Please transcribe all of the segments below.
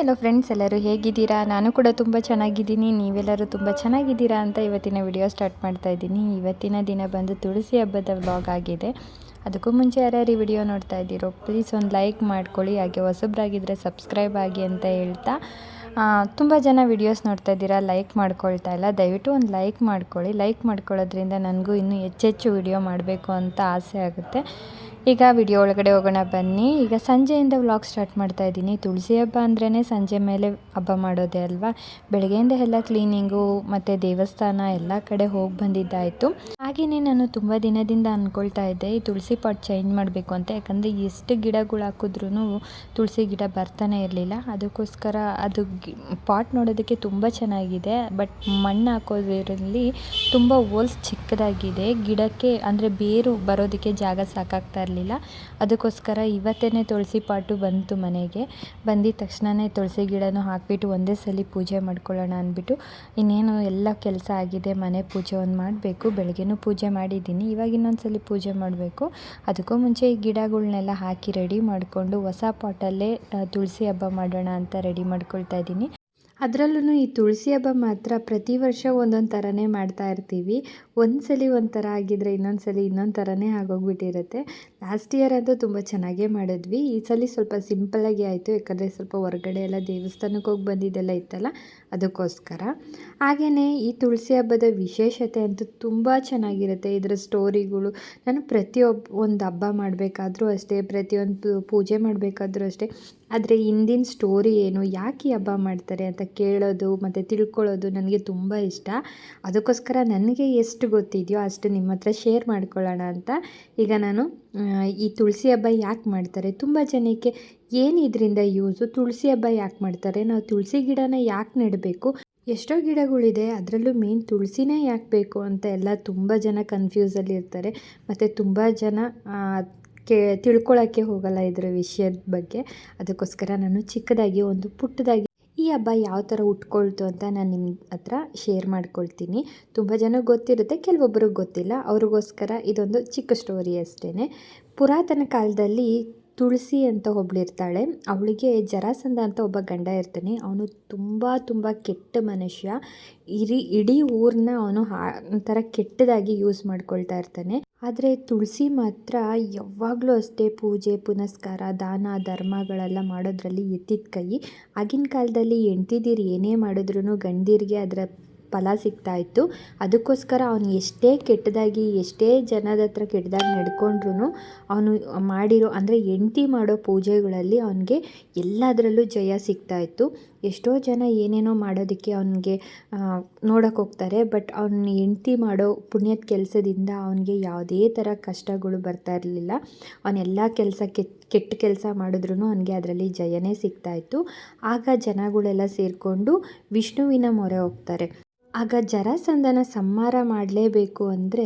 Hello friends ಎಲ್ಲರೂ ಹೇಗಿದ್ದೀರಾ? ನಾನು ಕೂಡ ತುಂಬ ಚೆನ್ನಾಗಿದ್ದೀನಿ. ನೀವೆಲ್ಲರೂ ತುಂಬ ಚೆನ್ನಾಗಿದ್ದೀರಾ ಅಂತ ಇವತ್ತಿನ ವಿಡಿಯೋ ಸ್ಟಾರ್ಟ್ ಮಾಡ್ತಾ ಇದ್ದೀನಿ. ಇವತ್ತಿನ ದಿನ ಬಂದು ತುಳಸಿ ಹಬ್ಬದ ವ್ಲಾಗ್ ಆಗಿದೆ. ಅದಕ್ಕೂ ಮುಂಚೆ ಯಾರ್ಯಾರು ಈ ವಿಡಿಯೋ ನೋಡ್ತಾ ಇದ್ದೀರೋ ಪ್ಲೀಸ್ ಒಂದು ಲೈಕ್ ಮಾಡ್ಕೊಳ್ಳಿ. ಹಾಗೆ ಹೊಸಬ್ರಾಗಿದ್ದರೆ ಸಬ್ಸ್ಕ್ರೈಬ್ ಆಗಿ ಅಂತ ಹೇಳ್ತಾ ತುಂಬ ಜನ ವಿಡಿಯೋಸ್ ನೋಡ್ತಾ ಇದ್ದೀರಾ ಲೈಕ್ ಮಾಡ್ಕೊಳ್ತಾ ಇಲ್ಲ. ದಯವಿಟ್ಟು ಒಂದು ಲೈಕ್ ಮಾಡ್ಕೊಳ್ಳಿ. ಲೈಕ್ ಮಾಡ್ಕೊಳ್ಳೋದ್ರಿಂದ ನನಗೂ ಇನ್ನೂ ಹೆಚ್ಚೆಚ್ಚು ವಿಡಿಯೋ ಮಾಡಬೇಕು ಅಂತ ಆಸೆ ಆಗುತ್ತೆ. ಈಗ ವಿಡಿಯೋ ಒಳಗಡೆ ಹೋಗೋಣ, ಬನ್ನಿ. ಈಗ ಸಂಜೆಯಿಂದ ವ್ಲಾಗ್ ಸ್ಟಾರ್ಟ್ ಮಾಡ್ತಾ ಇದ್ದೀನಿ. ತುಳಸಿ ಹಬ್ಬ ಅಂದ್ರೇ ಸಂಜೆ ಮೇಲೆ ಹಬ್ಬ ಮಾಡೋದೇ ಅಲ್ವಾ? ಬೆಳಗ್ಗೆಯಿಂದ ಎಲ್ಲ ಕ್ಲೀನಿಂಗು ಮತ್ತು ದೇವಸ್ಥಾನ ಎಲ್ಲ ಕಡೆ ಹೋಗಿ ಬಂದಿದ್ದಾಯಿತು. ಹಾಗೆಯೇ ನಾನು ತುಂಬ ದಿನದಿಂದ ಅಂದ್ಕೊಳ್ತಾ ಇದ್ದೆ, ಈ ತುಳಸಿ ಪಾಟ್ ಚೇಂಜ್ ಮಾಡಬೇಕು ಅಂತ. ಯಾಕಂದರೆ ಎಷ್ಟು ಗಿಡಗಳು ಹಾಕಿದ್ರೂ ತುಳಸಿ ಗಿಡ ಬರ್ತಾನೆ ಇರಲಿಲ್ಲ. ಅದಕ್ಕೋಸ್ಕರ ಅದು ಪಾಟ್ ನೋಡೋದಕ್ಕೆ ತುಂಬ ಚೆನ್ನಾಗಿದೆ. ಬಟ್ ಮಣ್ಣು ಹಾಕೋದ್ರಲ್ಲಿ ತುಂಬ ಹೋಲ್ಸ್ ಚಿಕ್ಕದಾಗಿದೆ. ಗಿಡಕ್ಕೆ ಅಂದರೆ ಬೇರು ಬರೋದಕ್ಕೆ ಜಾಗ ಸಾಕಾಗ್ತಾ ಇರಲಿಲ್ಲ. ಅದಕ್ಕೋಸ್ಕರ ಇವತ್ತೇ ತುಳಸಿ ಪಾಟು ಬಂತು ಮನೆಗೆ. ಬಂದಿದ ತಕ್ಷಣವೇ ತುಳಸಿ ಗಿಡನೂ ಹಾಕಿಬಿಟ್ಟು ಒಂದೇ ಸಲ ಪೂಜೆ ಮಾಡ್ಕೊಳ್ಳೋಣ ಅಂದ್ಬಿಟ್ಟು ಇನ್ನೇನು ಎಲ್ಲ ಕೆಲಸ ಆಗಿದೆ, ಮನೆ ಪೂಜೆ ಒಂದು ಮಾಡಬೇಕು, ಬೆಳಗ್ಗೆನೂ ಪೂಜೆ ಮಾಡಿದ್ದೀನಿ, ಇವಾಗ ಇನ್ನೊಂದು ಸಲ ಪೂಜೆ ಮಾಡಬೇಕು. ಅದಕ್ಕೂ ಮುಂಚೆ ಈ ಗಿಡಗಳನ್ನೆಲ್ಲ ಹಾಕಿ ರೆಡಿ ಮಾಡಿಕೊಂಡು ಹೊಸ ಪಾಟಲ್ಲೇ ತುಳಸಿ ಹಬ್ಬ ಮಾಡೋಣ ಅಂತ ರೆಡಿ ಮಾಡ್ಕೊಳ್ತಾ ಇದ್ದೀನಿ. ಅದರಲ್ಲೂ ಈ ತುಳಸಿ ಹಬ್ಬ ಮಾತ್ರ ಪ್ರತಿ ವರ್ಷ ಒಂದೊಂದು ಥರನೇ ಮಾಡ್ತಾ ಇರ್ತೀವಿ. ಒಂದು ಸಲ ಒಂಥರ ಆಗಿದ್ರೆ ಇನ್ನೊಂದು ಸಲ ಇನ್ನೊಂದು ಥರನೇ ಆಗೋಗ್ಬಿಟ್ಟಿರುತ್ತೆ. ಲಾಸ್ಟ್ ಇಯರ್ ಅಂತೂ ತುಂಬ ಚೆನ್ನಾಗೇ ಮಾಡಿದ್ವಿ. ಈ ಸಲ ಸ್ವಲ್ಪ ಸಿಂಪಲ್ಲಾಗಿ ಆಯಿತು. ಯಾಕಂದರೆ ಸ್ವಲ್ಪ ಹೊರಗಡೆ ಎಲ್ಲ ದೇವಸ್ಥಾನಕ್ಕೆ ಹೋಗಿ ಬಂದಿದ್ದೆಲ್ಲ ಇತ್ತಲ್ಲ, ಅದಕ್ಕೋಸ್ಕರ. ಹಾಗೆಯೇ ಈ ತುಳಸಿ ಹಬ್ಬದ ವಿಶೇಷತೆ ಅಂತೂ ತುಂಬ ಚೆನ್ನಾಗಿರುತ್ತೆ. ಇದರ ಸ್ಟೋರಿಗಳು ನಾನು ಪ್ರತಿಯೊಬ್ಬ ಒಂದು ಹಬ್ಬ ಮಾಡಬೇಕಾದ್ರೂ ಅಷ್ಟೇ, ಪ್ರತಿಯೊಂದು ಪೂಜೆ ಮಾಡಬೇಕಾದ್ರೂ ಅಷ್ಟೇ, ಆದರೆ ಹಿಂದಿನ ಸ್ಟೋರಿ ಏನು, ಯಾಕೆ ಹಬ್ಬ ಮಾಡ್ತಾರೆ ಅಂತ ಕೇಳೋದು ಮತ್ತು ತಿಳ್ಕೊಳ್ಳೋದು ನನಗೆ ತುಂಬ ಇಷ್ಟ. ಅದಕ್ಕೋಸ್ಕರ ನನಗೆ ಎಷ್ಟು ಗೊತ್ತಿದೆಯೋ ಅಷ್ಟು ನಿಮ್ಮ ಹತ್ರ ಶೇರ್ ಮಾಡ್ಕೊಳ್ಳೋಣ ಅಂತ. ಈಗ ನಾನು ಈ ತುಳಸಿ ಹಬ್ಬ ಯಾಕೆ ಮಾಡ್ತಾರೆ? ತುಂಬ ಜನಕ್ಕೆ ಏನು ಇದರಿಂದ ಯೂಸು ತುಳಸಿ ಹಬ್ಬ ಯಾಕೆ ಮಾಡ್ತಾರೆ? ನಾವು ತುಳಸಿ ಗಿಡನ ಯಾಕೆ ನೆಡಬೇಕು? ಎಷ್ಟೋ ಗಿಡಗಳಿದೆ, ಅದರಲ್ಲೂ ಮೇನ್ ತುಳಸಿನೇ ಯಾಕೆ ಬೇಕು ಅಂತ ಎಲ್ಲ ತುಂಬ ಜನ ಕನ್ಫ್ಯೂಸಲ್ಲಿ ಇರ್ತಾರೆ. ಮತ್ತು ತುಂಬ ಜನ ಕೇ ತಿಳ್ಕೊಳ್ಳೋಕ್ಕೆ ಹೋಗಲ್ಲ ಇದರ ವಿಷಯದ ಬಗ್ಗೆ. ಅದಕ್ಕೋಸ್ಕರ ನಾನು ಚಿಕ್ಕದಾಗಿ ಒಂದು ಪುಟ್ಟದಾಗಿ ಈ ಹಬ್ಬ ಯಾವ ಥರ ಉಟ್ಕೊಳ್ತು ಅಂತ ನಾನು ನಿಮ್ಮ ಹತ್ರ ಶೇರ್ ಮಾಡ್ಕೊಳ್ತೀನಿ. ತುಂಬ ಜನಕ್ಕೆ ಗೊತ್ತಿರುತ್ತೆ, ಕೆಲವೊಬ್ಬರಿಗೆ ಗೊತ್ತಿಲ್ಲ. ಅವ್ರಿಗೋಸ್ಕರ ಇದೊಂದು ಚಿಕ್ಕ ಸ್ಟೋರಿ ಅಷ್ಟೇ ಪುರಾತನ ಕಾಲದಲ್ಲಿ ತುಳಸಿ ಅಂತ ಒಬ್ಳಿರ್ತಾಳೆ. ಅವಳಿಗೆ ಜರಾಸಂಧ ಅಂತ ಒಬ್ಬ ಗಂಡ ಇರ್ತಾನೆ. ಅವನು ತುಂಬ ತುಂಬ ಕೆಟ್ಟ ಮನುಷ್ಯ. ಇರಿ, ಇಡೀ ಊರನ್ನ ಅವನು ಒಂಥರ ಕೆಟ್ಟದಾಗಿ ಯೂಸ್ ಮಾಡ್ಕೊಳ್ತಾ ಇರ್ತಾನೆ. ಆದರೆ ತುಳಸಿ ಮಾತ್ರ ಯಾವಾಗಲೂ ಅಷ್ಟೇ ಪೂಜೆ, ಪುನಸ್ಕಾರ, ದಾನ, ಧರ್ಮಗಳೆಲ್ಲ ಮಾಡೋದ್ರಲ್ಲಿ ಎತ್ತಿದ ಕೈ. ಆಗಿನ ಕಾಲದಲ್ಲಿ ಹೆಂಡ್ತಿದಿರು ಏನೇ ಮಾಡಿದ್ರು ಗಂಡಿರಿಗೆ ಅದರ ಫಲ ಸಿಗ್ತಾಯಿತ್ತು. ಅದಕ್ಕೋಸ್ಕರ ಅವನು ಎಷ್ಟೇ ಕೆಟ್ಟದಾಗಿ, ಎಷ್ಟೇ ಜನದ ಹತ್ರ ಕೆಟ್ಟದಾಗಿ ನಡ್ಕೊಂಡ್ರು ಅವನು ಮಾಡಿರೋ, ಅಂದರೆ ಹೆಂಡ್ತಿ ಮಾಡೋ ಪೂಜೆಗಳಲ್ಲಿ ಅವನಿಗೆ ಎಲ್ಲದರಲ್ಲೂ ಜಯ ಸಿಗ್ತಾಯಿತ್ತು. ಎಷ್ಟೋ ಜನ ಏನೇನೋ ಮಾಡೋದಕ್ಕೆ ಅವನಿಗೆ ನೋಡೋಕೆ ಹೋಗ್ತಾರೆ. ಬಟ್ ಅವನ ಹೆಂಡ್ತಿ ಮಾಡೋ ಪುಣ್ಯದ ಕೆಲಸದಿಂದ ಅವನಿಗೆ ಯಾವುದೇ ಥರ ಕಷ್ಟಗಳು ಬರ್ತಾ ಇರಲಿಲ್ಲ. ಅವನೆಲ್ಲ ಕೆಲಸ ಕೆಟ್ಟ ಕೆಲಸ ಮಾಡಿದ್ರೂ ಅವನಿಗೆ ಅದರಲ್ಲಿ ಜಯನೇ ಸಿಗ್ತಾಯಿತ್ತು. ಆಗ ಜನಗಳೆಲ್ಲ ಸೇರಿಕೊಂಡು ವಿಷ್ಣುವಿನ ಮೊರೆ ಹೋಗ್ತಾರೆ. ಆಗ ಜರಾಸಂಧನ ಸಂಹಾರ ಮಾಡಲೇಬೇಕು ಅಂದರೆ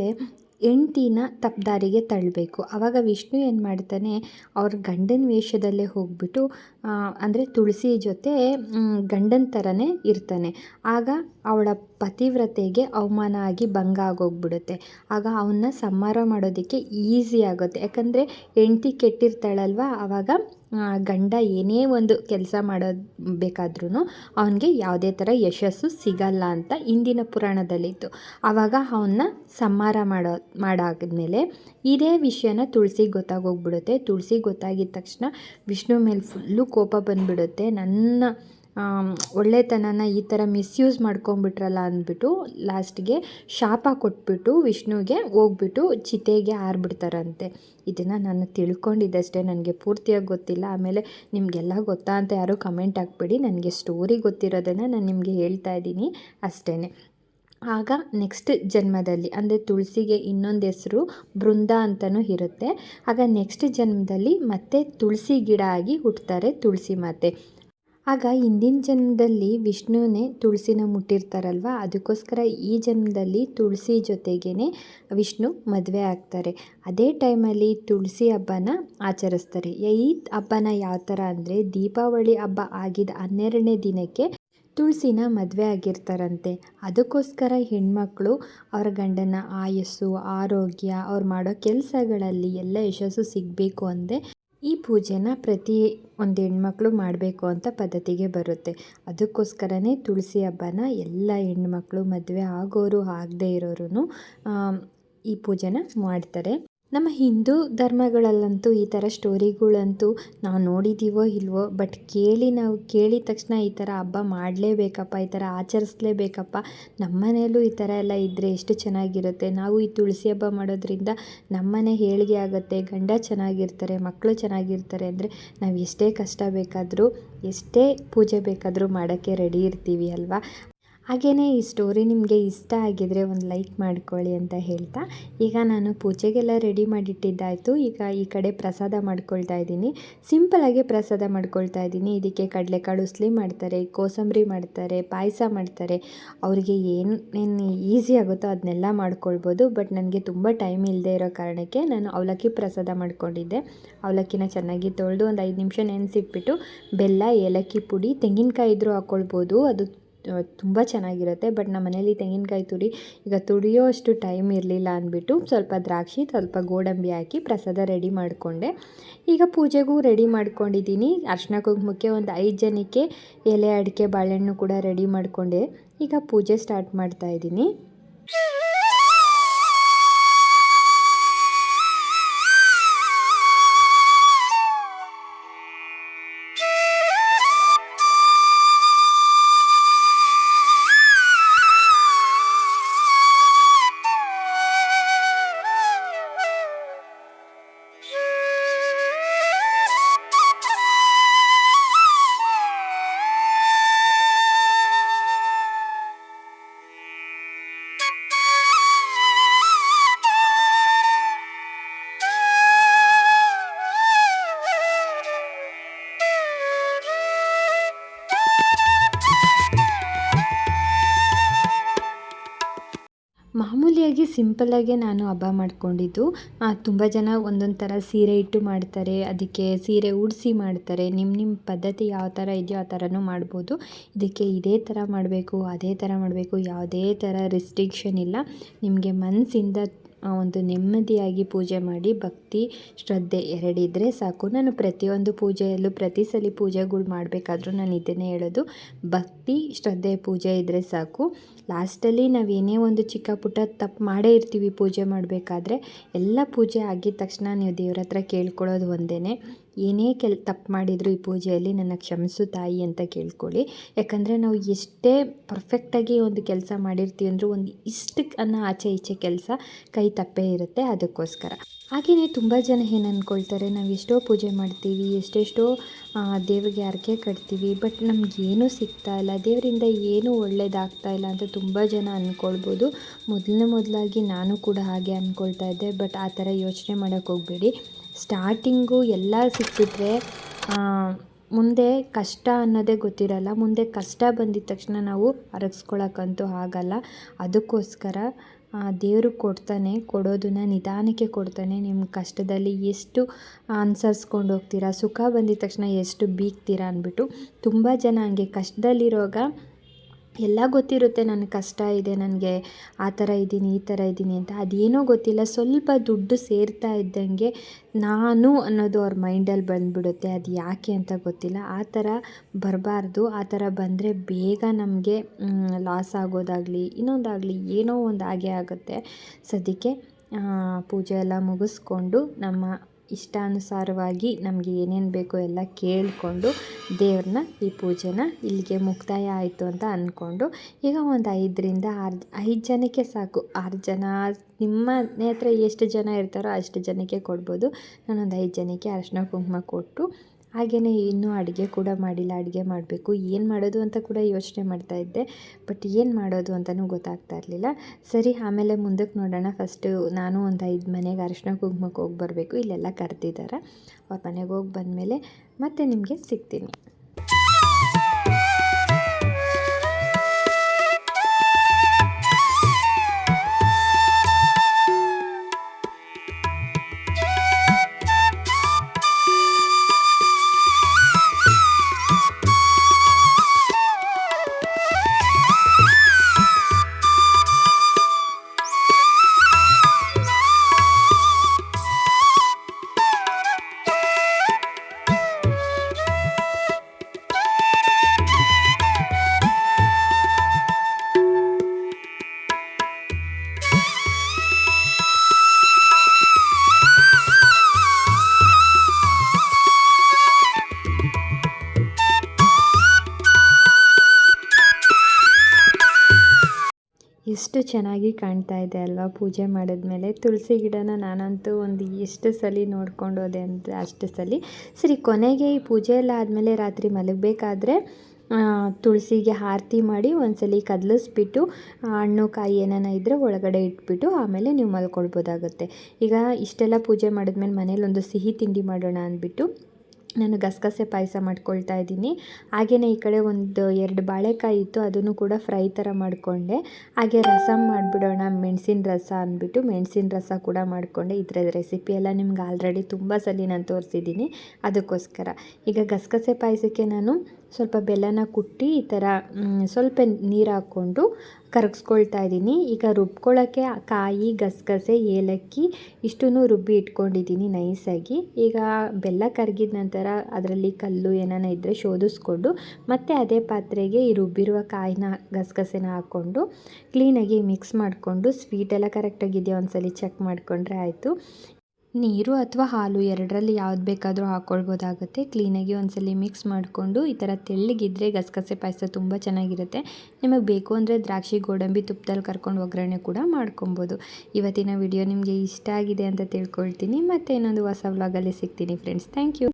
ಹೆಂಡ್ತಿನ ತಪ್ಪದಾರಿಗೆ ತಳ್ಳಬೇಕು ಆವಾಗ ವಿಷ್ಣು ಏನು ಮಾಡ್ತಾನೆ, ಅವ್ರ ಗಂಡನ ವೇಷದಲ್ಲೇ ಹೋಗ್ಬಿಟ್ಟು ಅಂದರೆ ತುಳಸಿ ಜೊತೆ ಗಂಡನ ಥರನೇ ಇರ್ತಾನೆ. ಆಗ ಅವಳ ಪತಿವ್ರತೆಗೆ ಅವಮಾನ ಆಗಿ ಭಂಗ ಆಗೋಗ್ಬಿಡುತ್ತೆ. ಆಗ ಅವನ್ನ ಸಂಹಾರ ಮಾಡೋದಕ್ಕೆ ಈಸಿ ಆಗುತ್ತೆ. ಯಾಕಂದರೆ ಹೆಂಡ್ತಿ ಕೆಟ್ಟಿರ್ತಾಳಲ್ವ ಆವಾಗ ಗಂಡ ಏನೇ ಒಂದು ಕೆಲಸ ಮಾಡೋದು ಬೇಕಾದ್ರೂ ಅವನಿಗೆ ಯಾವುದೇ ಥರ ಯಶಸ್ಸು ಸಿಗಲ್ಲ ಅಂತ ಇಂದಿನ ಪುರಾಣದಲ್ಲಿತ್ತು. ಆವಾಗ ಅವನ್ನ ಸಂಹಾರ ಮಾಡೋ, ಮಾಡಾದ್ಮೇಲೆ ಇದೇ ವಿಷಯನ ತುಳಸಿಗೆ ಗೊತ್ತಾಗೋಗ್ಬಿಡುತ್ತೆ. ತುಳಸಿ ಗೊತ್ತಾಗಿದ್ದ ತಕ್ಷಣ ವಿಷ್ಣು ಮೇಲೆ ಫುಲ್ಲು ಕೋಪ ಬಂದುಬಿಡುತ್ತೆ. ನನ್ನ ಒಳ್ಳೆತನನ ಈ ಥರ ಮಿಸ್ಯೂಸ್ ಮಾಡ್ಕೊಂಬಿಟ್ರಲ್ಲ ಅಂದ್ಬಿಟ್ಟು ಲಾಸ್ಟ್ಗೆ ಶಾಪ ಕೊಟ್ಬಿಟ್ಟು ವಿಷ್ಣುಗೆ ಹೋಗ್ಬಿಟ್ಟು ಚಿತೆಗೆ ಹಾರ್ಬಿಡ್ತಾರಂತೆ. ಇದನ್ನು ನಾನು ತಿಳ್ಕೊಂಡಿದ್ದಷ್ಟೇ, ನನಗೆ ಪೂರ್ತಿಯಾಗಿ ಗೊತ್ತಿಲ್ಲ. ಆಮೇಲೆ ನಿಮಗೆಲ್ಲ ಗೊತ್ತಾ ಅಂತ ಯಾರೂ ಕಮೆಂಟ್ ಹಾಕ್ಬೇಡಿ. ನನಗೆ ಸ್ಟೋರಿ ಗೊತ್ತಿರೋದನ್ನು ನಾನು ನಿಮಗೆ ಹೇಳ್ತಾ ಇದ್ದೀನಿ ಅಷ್ಟೇ ಆಗ ನೆಕ್ಸ್ಟ್ ಜನ್ಮದಲ್ಲಿ, ಅಂದರೆ ತುಳಸಿಗೆ ಇನ್ನೊಂದು ಹೆಸರು ಬೃಂದ ಅಂತಲೂ ಇರುತ್ತೆ. ಆಗ ನೆಕ್ಸ್ಟ್ ಜನ್ಮದಲ್ಲಿ ಮತ್ತೆ ತುಳಸಿ ಗಿಡ ಆಗಿ ಹುಟ್ಟುತ್ತಾರೆ ತುಳಸಿ ಮಾತೆ. ಆಗ ಹಿಂದಿನ ಜನ್ಮದಲ್ಲಿ ವಿಷ್ಣುವೇ ತುಳಸಿನ ಮುಟ್ಟಿರ್ತಾರಲ್ವ? ಅದಕ್ಕೋಸ್ಕರ ಈ ಜನ್ಮದಲ್ಲಿ ತುಳಸಿ ಜೊತೆಗೇ ವಿಷ್ಣು ಮದುವೆ ಆಗ್ತಾರೆ. ಅದೇ ಟೈಮಲ್ಲಿ ತುಳಸಿ ಹಬ್ಬನ ಆಚರಿಸ್ತಾರೆ. ಈ ಹಬ್ಬನ ಯಾವ ಥರ ಅಂದರೆ ದೀಪಾವಳಿ ಹಬ್ಬ ಆಗಿದ ಹನ್ನೆರಡನೇ ದಿನಕ್ಕೆ ತುಳಸಿನ ಮದುವೆ ಆಗಿರ್ತಾರಂತೆ. ಅದಕ್ಕೋಸ್ಕರ ಹೆಣ್ಮಕ್ಳು ಅವರ ಗಂಡನ ಆಯಸ್ಸು, ಆರೋಗ್ಯ, ಅವ್ರು ಮಾಡೋ ಕೆಲಸಗಳಲ್ಲಿ ಎಲ್ಲ ಯಶಸ್ಸು ಸಿಗಬೇಕು ಅಂದರೆ ಈ ಪೂಜೆನ ಪ್ರತಿ ಒಂದು ಹೆಣ್ಮಕ್ಳು ಮಾಡಬೇಕು ಅಂತ ಪದ್ಧತಿಗೆ ಬರುತ್ತೆ. ಅದಕ್ಕೋಸ್ಕರನೇ ತುಳಸಿ ಹಬ್ಬನ ಎಲ್ಲ ಹೆಣ್ಮಕ್ಳು ಮದುವೆ ಆಗೋರು ಆಗದೇ ಇರೋರು ಈ ಪೂಜೆನ ಮಾಡ್ತಾರೆ. ನಮ್ಮ ಹಿಂದೂ ಧರ್ಮಗಳಲ್ಲಂತೂ ಈ ಥರ ಸ್ಟೋರಿಗಳಂತೂ ನಾವು ನೋಡಿದ್ದೀವೋ ಇಲ್ವೋ, ಬಟ್ ಕೇಳಿ ನಾವು ಕೇಳಿದ ತಕ್ಷಣ ಈ ಥರ ಹಬ್ಬ ಮಾಡಲೇಬೇಕಪ್ಪ, ಈ ಥರ ಆಚರಿಸಲೇಬೇಕಪ್ಪ. ನಮ್ಮ ಮನೆಯಲ್ಲೂ ಈ ಥರ ಎಲ್ಲ ಇದ್ದರೆ ಎಷ್ಟು ಚೆನ್ನಾಗಿರುತ್ತೆ. ನಾವು ಈ ತುಳಸಿ ಹಬ್ಬ ಮಾಡೋದ್ರಿಂದ ನಮ್ಮನೆ ಹೇಳಿಗೆ ಆಗುತ್ತೆ, ಗಂಡ ಚೆನ್ನಾಗಿರ್ತಾರೆ, ಮಕ್ಕಳು ಚೆನ್ನಾಗಿರ್ತಾರೆ ಅಂದರೆ ನಾವು ಎಷ್ಟೇ ಕಷ್ಟ ಬೇಕಾದರೂ, ಎಷ್ಟೇ ಪೂಜೆ ಬೇಕಾದರೂ ಮಾಡೋಕ್ಕೆ ರೆಡಿ ಇರ್ತೀವಿ ಅಲ್ವಾ? ಹಾಗೆಯೇ ಈ ಸ್ಟೋರಿ ನಿಮಗೆ ಇಷ್ಟ ಆಗಿದರೆ ಒಂದು ಲೈಕ್ ಮಾಡ್ಕೊಳ್ಳಿ ಅಂತ ಹೇಳ್ತಾ, ಈಗ ನಾನು ಪೂಜೆಗೆಲ್ಲ ರೆಡಿ ಮಾಡಿಟ್ಟಿದ್ದಾಯಿತು. ಈಗ ಈ ಕಡೆ ಪ್ರಸಾದ ಮಾಡ್ಕೊಳ್ತಾ ಇದ್ದೀನಿ. ಸಿಂಪಲಾಗಿ ಪ್ರಸಾದ ಮಾಡ್ಕೊಳ್ತಾ ಇದ್ದೀನಿ. ಇದಕ್ಕೆ ಕಡಲೆಕಾಳು ಉಸ್ಲಿ ಮಾಡ್ತಾರೆ, ಕೋಸಂಬರಿ ಮಾಡ್ತಾರೆ, ಪಾಯಸ ಮಾಡ್ತಾರೆ. ಅವರಿಗೆ ಏನೇನು ಏನು ಈಸಿ ಆಗುತ್ತೋ ಅದನ್ನೆಲ್ಲ ಮಾಡ್ಕೊಳ್ಬೋದು. ಬಟ್ ನನಗೆ ತುಂಬ ಟೈಮ್ ಇಲ್ಲದೆ ಇರೋ ಕಾರಣಕ್ಕೆ ನಾನು ಅವಲಕ್ಕಿ ಪ್ರಸಾದ ಮಾಡ್ಕೊಂಡಿದ್ದೆ. ಅವಲಕ್ಕಿನ ಚೆನ್ನಾಗಿ ತೊಳೆದು ಒಂದು ಐದು ನಿಮಿಷ ನೆನೆಸಿಟ್ಬಿಟ್ಟು ಬೆಲ್ಲ, ಏಲಕ್ಕಿ ಪುಡಿ, ತೆಂಗಿನಕಾಯಿ ಇದ್ದರೂ ಹಾಕ್ಕೊಳ್ಬೋದು ಅದು ತುಂಬ ಚೆನ್ನಾಗಿರುತ್ತೆ. ಬಟ್ ನಮ್ಮ ಮನೇಲಿ ತೆಂಗಿನಕಾಯಿ ತುರಿ ಈಗ ತುರಿಯೋ ಅಷ್ಟು ಟೈಮ್ ಇರಲಿಲ್ಲ ಅಂದ್ಬಿಟ್ಟು ಸ್ವಲ್ಪ ದ್ರಾಕ್ಷಿ, ಸ್ವಲ್ಪ ಗೋಡಂಬಿ ಹಾಕಿ ಪ್ರಸಾದ ರೆಡಿ ಮಾಡಿಕೊಂಡೆ. ಈಗ ಪೂಜೆಗೂ ರೆಡಿ ಮಾಡ್ಕೊಂಡಿದ್ದೀನಿ. ಅರ್ಶಿನ ಕುಂಕುಮಕ್ಕೆ ಒಂದು ಐದು ಜನಕ್ಕೆ ಎಲೆ, ಅಡಿಕೆ, ಬಾಳೆಹಣ್ಣು ಕೂಡ ರೆಡಿ ಮಾಡಿಕೊಂಡೆ. ಈಗ ಪೂಜೆ ಸ್ಟಾರ್ಟ್ ಮಾಡ್ತಾ ಸಿಂಪಲ್ಲಾಗೆ ನಾನು ಹಬ್ಬ ಮಾಡ್ಕೊಂಡಿದ್ದು. ತುಂಬ ಜನ ಒಂದೊಂದು ಥರ ಸೀರೆ ಇಟ್ಟು ಮಾಡ್ತಾರೆ. ಅದಕ್ಕೆ ಸೀರೆ ಉಡಿಸಿ ಮಾಡ್ತಾರೆ. ನಿಮ್ಮ ನಿಮ್ಮ ಪದ್ಧತಿ ಯಾವ ಥರ ಇದೆಯೋ ಆ ಥರನೂ ಮಾಡ್ಬೋದು. ಇದಕ್ಕೆ ಇದೇ ಥರ ಮಾಡಬೇಕು, ಅದೇ ಥರ ಮಾಡಬೇಕು, ಯಾವುದೇ ಥರ ರಿಸ್ಟ್ರಿಕ್ಷನ್ ಇಲ್ಲ. ನಿಮಗೆ ಮನಸ್ಸಿಂದ ಒಂದು ನೆಮ್ಮದಿಯಾಗಿ ಪೂಜೆ ಮಾಡಿ, ಭಕ್ತಿ, ಶ್ರದ್ಧೆ ಎರಡಿದ್ರೆ ಸಾಕು. ನಾನು ಪ್ರತಿಯೊಂದು ಪೂಜೆಯಲ್ಲೂ ಪ್ರತಿ ಸಲ ಪೂಜೆಗಳು ಮಾಡಬೇಕಾದ್ರೂ ನಾನು ಇದನ್ನೇ ಹೇಳೋದು, ಭಕ್ತಿ, ಶ್ರದ್ಧೆ, ಪೂಜೆ ಇದ್ದರೆ ಸಾಕು. ಲಾಸ್ಟಲ್ಲಿ ನಾವು ಏನೇ ಒಂದು ಚಿಕ್ಕ ಪುಟ್ಟ ತಪ್ಪು ಮಾಡೇ ಇರ್ತೀವಿ ಪೂಜೆ ಮಾಡಬೇಕಾದ್ರೆ, ಎಲ್ಲ ಪೂಜೆ ಆಗಿದ ತಕ್ಷಣ ನೀವು ದೇವ್ರ ಹತ್ರ ಕೇಳ್ಕೊಳ್ಳೋದು ಒಂದೇ ಏನೇ ಕೆಲ್, ತಪ್ಪು ಮಾಡಿದರೂ ಈ ಪೂಜೆಯಲ್ಲಿ ನನ್ನ ಕ್ಷಮಿಸು ತಾಯಿ ಅಂತ ಕೇಳ್ಕೊಳ್ಳಿ. ಯಾಕಂದರೆ ನಾವು ಎಷ್ಟೇ ಪರ್ಫೆಕ್ಟಾಗಿ ಒಂದು ಕೆಲಸ ಮಾಡಿರ್ತೀವಿ ಅಂದರೂ ಒಂದು ಇಷ್ಟಕ್ಕೆ ಅನ್ನೋ ಆಚೆ ಈಚೆ ಕೆಲಸ ಕೈ ತಪ್ಪೇ ಇರುತ್ತೆ ಅದಕ್ಕೋಸ್ಕರ. ಹಾಗೆಯೇ ತುಂಬ ಜನ ಏನು ಅಂದ್ಕೊಳ್ತಾರೆ ನಾವು ಎಷ್ಟೋ ಪೂಜೆ ಮಾಡ್ತೀವಿ, ಎಷ್ಟೆಷ್ಟೋ ದೇವರಿಗೆ ಹರಕೆ ಕಟ್ತೀವಿ, ಬಟ್ ನಮಗೇನೂ ಸಿಗ್ತಾ ಇಲ್ಲ, ದೇವರಿಂದ ಏನೂ ಒಳ್ಳೇದಾಗ್ತಾ ಇಲ್ಲ ಅಂತ ತುಂಬ ಜನ ಅಂದ್ಕೊಳ್ಬೋದು ಮೊದಲನೇ ಮೊದಲಾಗಿ ನಾನು ಕೂಡ ಹಾಗೆ ಅಂದ್ಕೊಳ್ತಾ ಇದ್ದೆ, ಬಟ್ ಆ ಥರ ಯೋಚನೆ ಮಾಡೋಕ್ಕೆ ಹೋಗಬೇಡಿ. ಸ್ಟಾರ್ಟಿಂಗು ಎಲ್ಲ ಸಿಕ್ಕಿದ್ರೆ ಮುಂದೆ ಕಷ್ಟ ಅನ್ನೋದೇ ಗೊತ್ತಿರಲ್ಲ. ಮುಂದೆ ಕಷ್ಟ ಬಂದಿದ ತಕ್ಷಣ ನಾವು ಅರಗಿಸ್ಕೊಳಕ್ಕಂತೂ ಆಗಲ್ಲ. ಅದಕ್ಕೋಸ್ಕರ ದೇವರು ಕೊಡ್ತಾನೆ, ಕೊಡೋದನ್ನು ನಿಧಾನಕ್ಕೆ ಕೊಡ್ತಾನೆ. ನಿಮ್ಮ ಕಷ್ಟದಲ್ಲಿ ಎಷ್ಟು ಅನುಸರಿಸ್ಕೊಂಡು ಹೋಗ್ತೀರಾ ಸುಖ ಬಂದಿದ ತಕ್ಷಣ ಎಷ್ಟು ಬೀಗ್ತೀರಾ ಅಂದ್ಬಿಟ್ಟು ತುಂಬ ಜನ ಹಂಗೆ ಕಷ್ಟದಲ್ಲಿರುವಾಗ ಎಲ್ಲ ಗೊತ್ತಿರುತ್ತೆ ನನ್ನ ಕಷ್ಟ ಇದೆ, ನನಗೆ ಆ ಥರ ಇದ್ದೀನಿ, ಈ ಥರ ಇದ್ದೀನಿ ಅಂತ. ಅದೇನೋ ಗೊತ್ತಿಲ್ಲ. ಸ್ವಲ್ಪ ದುಡ್ಡು ಸೇರ್ತಾ ಇದ್ದಂಗೆ ನಾನು ಅನ್ನೋದು ಅವ್ರ ಮೈಂಡಲ್ಲಿ ಬಂದುಬಿಡುತ್ತೆ. ಅದು ಯಾಕೆ ಅಂತ ಗೊತ್ತಿಲ್ಲ. ಆ ಥರ ಬರಬಾರ್ದು. ಆ ಥರ ಬಂದರೆ ಬೇಗ ನಮಗೆ ಲಾಸ್ ಆಗೋದಾಗಲಿ, ಇನ್ನೊಂದಾಗಲಿ ಏನೋ ಒಂದು ಆಗೇ ಆಗುತ್ತೆ. ಸದ್ಯಕ್ಕೆ ಪೂಜೆ ಎಲ್ಲ ಮುಗಿಸ್ಕೊಂಡು ನಮ್ಮ ಇಷ್ಟಾನುಸಾರವಾಗಿ ನಮಗೆ ಏನೇನು ಬೇಕೋ ಎಲ್ಲ ಕೇಳಿಕೊಂಡು ದೇವ್ರನ್ನ ಈ ಪೂಜೆನ ಇಲ್ಲಿಗೆ ಮುಕ್ತಾಯ ಆಯಿತು ಅಂತ ಅಂದ್ಕೊಂಡು ಈಗ ಒಂದು ಐದರಿಂದ ಆರು ಐದು ಜನಕ್ಕೆ ಸಾಕು. ಆರು ಜನ, ನಿಮ್ಮ ಹತ್ರ ಎಷ್ಟು ಜನ ಇರ್ತಾರೋ ಅಷ್ಟು ಜನಕ್ಕೆ ಕೊಡ್ಬೋದು. ನಾನೊಂದು ಐದು ಜನಕ್ಕೆ ಅರಿಶಿನ ಕುಂಕುಮ ಕೊಟ್ಟು ಹಾಗೆಯೇ ಇನ್ನೂ ಅಡುಗೆ ಕೂಡ ಮಾಡಿಲ್ಲ, ಅಡುಗೆ ಮಾಡಬೇಕು, ಏನು ಮಾಡೋದು ಅಂತ ಕೂಡ ಯೋಚನೆ ಮಾಡ್ತಾ ಇದ್ದೆ. ಬಟ್ ಏನು ಮಾಡೋದು ಅಂತಲೂ ಗೊತ್ತಾಗ್ತಾ ಇರಲಿಲ್ಲ. ಸರಿ, ಆಮೇಲೆ ಮುಂದಕ್ಕೆ ನೋಡೋಣ. ಫಸ್ಟು ನಾನು ಒಂದು ಐದು ಮನೆಗೆ ಅರಿಶಿನ ಕುಂಕುಮಕ್ಕೆ ಹೋಗಿ ಬರಬೇಕು. ಇಲ್ಲೆಲ್ಲ ಕರೆದಿದ್ದಾರೆ ಅವ್ರ ಮನೆಗೆ ಹೋಗಿ ಬಂದಮೇಲೆ ಮತ್ತೆ ನಿಮಗೆ ಸಿಗ್ತೀನಿ. ಎಷ್ಟು ಚೆನ್ನಾಗಿ ಕಾಣ್ತಾ ಇದೆ ಅಲ್ವಾ ಪೂಜೆ ಮಾಡಿದ್ಮೇಲೆ? ತುಳಸಿ ಗಿಡನ ನಾನಂತೂ ಒಂದು ಎಷ್ಟು ಸಲ ನೋಡ್ಕೊಂಡು ಹೋದೆ ಅಂತ ಅಷ್ಟು ಸಲ. ಸರಿ, ಕೊನೆಗೆ ಈ ಪೂಜೆ ಎಲ್ಲ ಆದಮೇಲೆ ರಾತ್ರಿ ಮಲಗಬೇಕಾದ್ರೆ ತುಳಸಿಗೆ ಆರತಿ ಮಾಡಿ ಒಂದ್ಸಲಿ ಕದಲಿಸ್ಬಿಟ್ಟು ಹಣ್ಣು ಕಾಯಿ ಏನಾನ ಇದ್ದರೆ ಒಳಗಡೆ ಇಟ್ಬಿಟ್ಟು ಆಮೇಲೆ ನೀವು ಮಲ್ಕೊಳ್ಬೋದಾಗುತ್ತೆ. ಈಗ ಇಷ್ಟೆಲ್ಲ ಪೂಜೆ ಮಾಡಿದ್ಮೇಲೆ ಮನೇಲಿ ಒಂದು ಸಿಹಿ ತಿಂಡಿ ಮಾಡೋಣ ಅಂದ್ಬಿಟ್ಟು ನಾನು ಗಸಗಸೆ ಪಾಯಸ ಮಾಡ್ಕೊಳ್ತಾ ಇದ್ದೀನಿ. ಹಾಗೆಯೇ ಈ ಕಡೆ ಒಂದು ಎರಡು ಬಾಳೆಕಾಯಿ ಇತ್ತು, ಅದನ್ನು ಕೂಡ ಫ್ರೈ ಥರ ಮಾಡಿಕೊಂಡೆ. ಹಾಗೆ ರಸಮ್ ಮಾಡಿಬಿಡೋಣ, ಮೆಣಸಿನ ರಸ ಅಂದ್ಬಿಟ್ಟು ಮೆಣಸಿನ ರಸ ಕೂಡ ಮಾಡಿಕೊಂಡೆ. ಇದರ ರೆಸಿಪಿ ಎಲ್ಲ ನಿಮ್ಗೆ ಆಲ್ರೆಡಿ ತುಂಬ ಸಲ ನಾನು ತೋರಿಸಿದ್ದೀನಿ. ಅದಕ್ಕೋಸ್ಕರ. ಈಗ ಗಸಗಸೆ ಪಾಯಸಕ್ಕೆ ನಾನು ಸ್ವಲ್ಪ ಬೆಲ್ಲನ ಕುಟ್ಟಿ ಈ ಥರ ಸ್ವಲ್ಪ ನೀರು ಹಾಕ್ಕೊಂಡು ಕರಗಿಸ್ಕೊಳ್ತಾ ಇದ್ದೀನಿ. ಈಗ ರುಬ್ಕೊಳ್ಳೋಕ್ಕೆ ಕಾಯಿ, ಗಸಗಸೆ, ಏಲಕ್ಕಿ ಇಷ್ಟೂ ರುಬ್ಬಿ ಇಟ್ಕೊಂಡಿದ್ದೀನಿ ನೈಸಾಗಿ. ಈಗ ಬೆಲ್ಲ ಕರಗಿದ ನಂತರ ಅದರಲ್ಲಿ ಕಲ್ಲು ಏನಾನ ಇದ್ದರೆ ಶೋಧಿಸ್ಕೊಂಡು ಮತ್ತೆ ಅದೇ ಪಾತ್ರೆಗೆ ಈ ರುಬ್ಬಿರುವ ಕಾಯಿನ, ಗಸಗಸೆನ ಹಾಕ್ಕೊಂಡು ಕ್ಲೀನಾಗಿ ಮಿಕ್ಸ್ ಮಾಡಿಕೊಂಡು ಸ್ವೀಟೆಲ್ಲ ಕರೆಕ್ಟಾಗಿದೆಯೋ ಒಂದ್ಸಲಿ ಚೆಕ್ ಮಾಡಿಕೊಂಡ್ರೆ ಆಯಿತು. ನೀರು ಅಥವಾ ಹಾಲು ಎರಡರಲ್ಲಿ ಯಾವ್ದು ಬೇಕಾದರೂ ಹಾಕ್ಕೊಳ್ಬೋದಾಗುತ್ತೆ ಕ್ಲೀನಾಗಿ ಒಂದ್ಸಲಿ ಮಿಕ್ಸ್ ಮಾಡಿಕೊಂಡು ಈ ಥರ ತೆಳ್ಳಗಿದ್ರೆ ಗಸಗಸೆ ಪಾಯಸ ತುಂಬ ಚೆನ್ನಾಗಿರುತ್ತೆ. ನಿಮಗೆ ಬೇಕು ಅಂದರೆ ದ್ರಾಕ್ಷಿ ಗೋಡಂಬಿ ತುಪ್ಪದಲ್ಲಿ ಕರ್ಕೊಂಡು ಒಗ್ಗರಣೆ ಕೂಡ ಮಾಡ್ಕೊಬೋದು. ಇವತ್ತಿನ ವಿಡಿಯೋ ನಿಮಗೆ ಇಷ್ಟ ಆಗಿದೆ ಅಂತ ತಿಳ್ಕೊಳ್ತೀನಿ. ಮತ್ತು ಇನ್ನೊಂದು ಹೊಸ ವ್ಲಾಗಲ್ಲಿ ಸಿಗ್ತೀನಿ ಫ್ರೆಂಡ್ಸ್ ಥ್ಯಾಂಕ್ ಯು